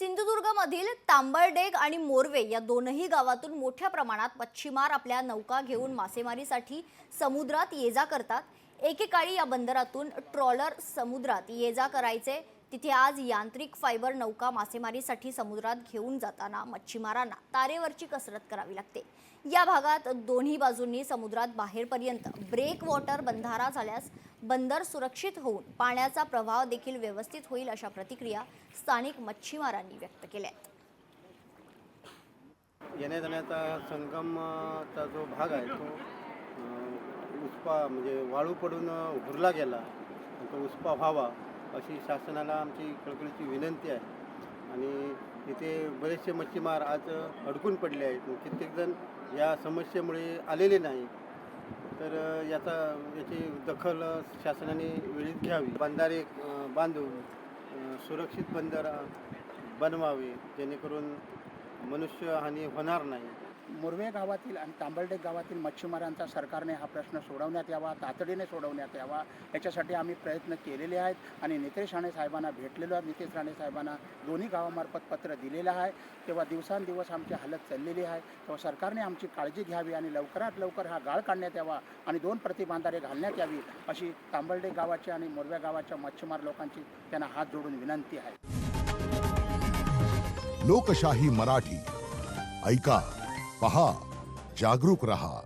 सिंधुदुर्गमधील तांबळडेग आणि मोरवे या दोनही गावातून मोठ्या प्रमाणात मच्छीमार आपल्या नौका घेऊन मासेमारीसाठी समुद्रात ये जा करतात. एकेकाळी या बंदरातून ट्रॉलर समुद्रात ये जा करायचे. तिथे आज यांत्रिक फायबर नौका मासेमारीसाठी समुद्रात घेऊन जाताना मच्छीमारांना तारेवरची कसरत करावी लागते. या भागात दोन्ही बाजूंनी समुद्रात बाहेरपर्यंत ब्रेक वॉटर बंधारा झाल्यास बंदर सुरक्षित होऊन पाण्याचा प्रवाह देखील व्यवस्थित होईल अशा प्रतिक्रिया स्थानिक मच्छीमारांनी व्यक्त केल्या आहेत. येण्या जाण्याचा संगमचा जो भाग आहे तो उसपा म्हणजे वाळू पडून उरला गेला. तो उसपा व्हावा अशी शासनाला आमची कळकळीची विनंती आहे. आणि तिथे बरेचसे मच्छीमार आज अडकून पडले आहेत. कित्येकजण या समस्येमुळे आलेले नाही तर याचा याची दखल शासनाने वेळीच घ्यावी. बंधारे बांधून सुरक्षित बंदर बनवावे जेणेकरून मनुष्यहानी होणार नाही. मुरवे गावातील आणि तांबर्डे गावातील मच्छीमारांचा सरकारने हा प्रश्न सोडवण्यात यावा तातडीने सोडवण्यात यावा याच्यासाठी आम्ही प्रयत्न केलेले आहेत आणि नितेश राणे साहेबांना भेटलेलो आहे. नितेश राणे साहेबांना दोन्ही गावामार्फत पत्र दिलेलं आहे. तेव्हा दिवसांदिवस आमची हालत चाललेली आहे. तेव्हा सरकारने आमची काळजी घ्यावी आणि लवकरात लवकर हा गाळ काढण्यात यावा आणि दोन प्रतिबांधारे घालण्यात यावी अशी तांबर्डे गावाची आणि मोरव्या गावाच्या मच्छीमार लोकांची त्यांना हात जोडून विनंती आहे. लोकशाही मराठी. ऐका. पहा जागरूक रहा.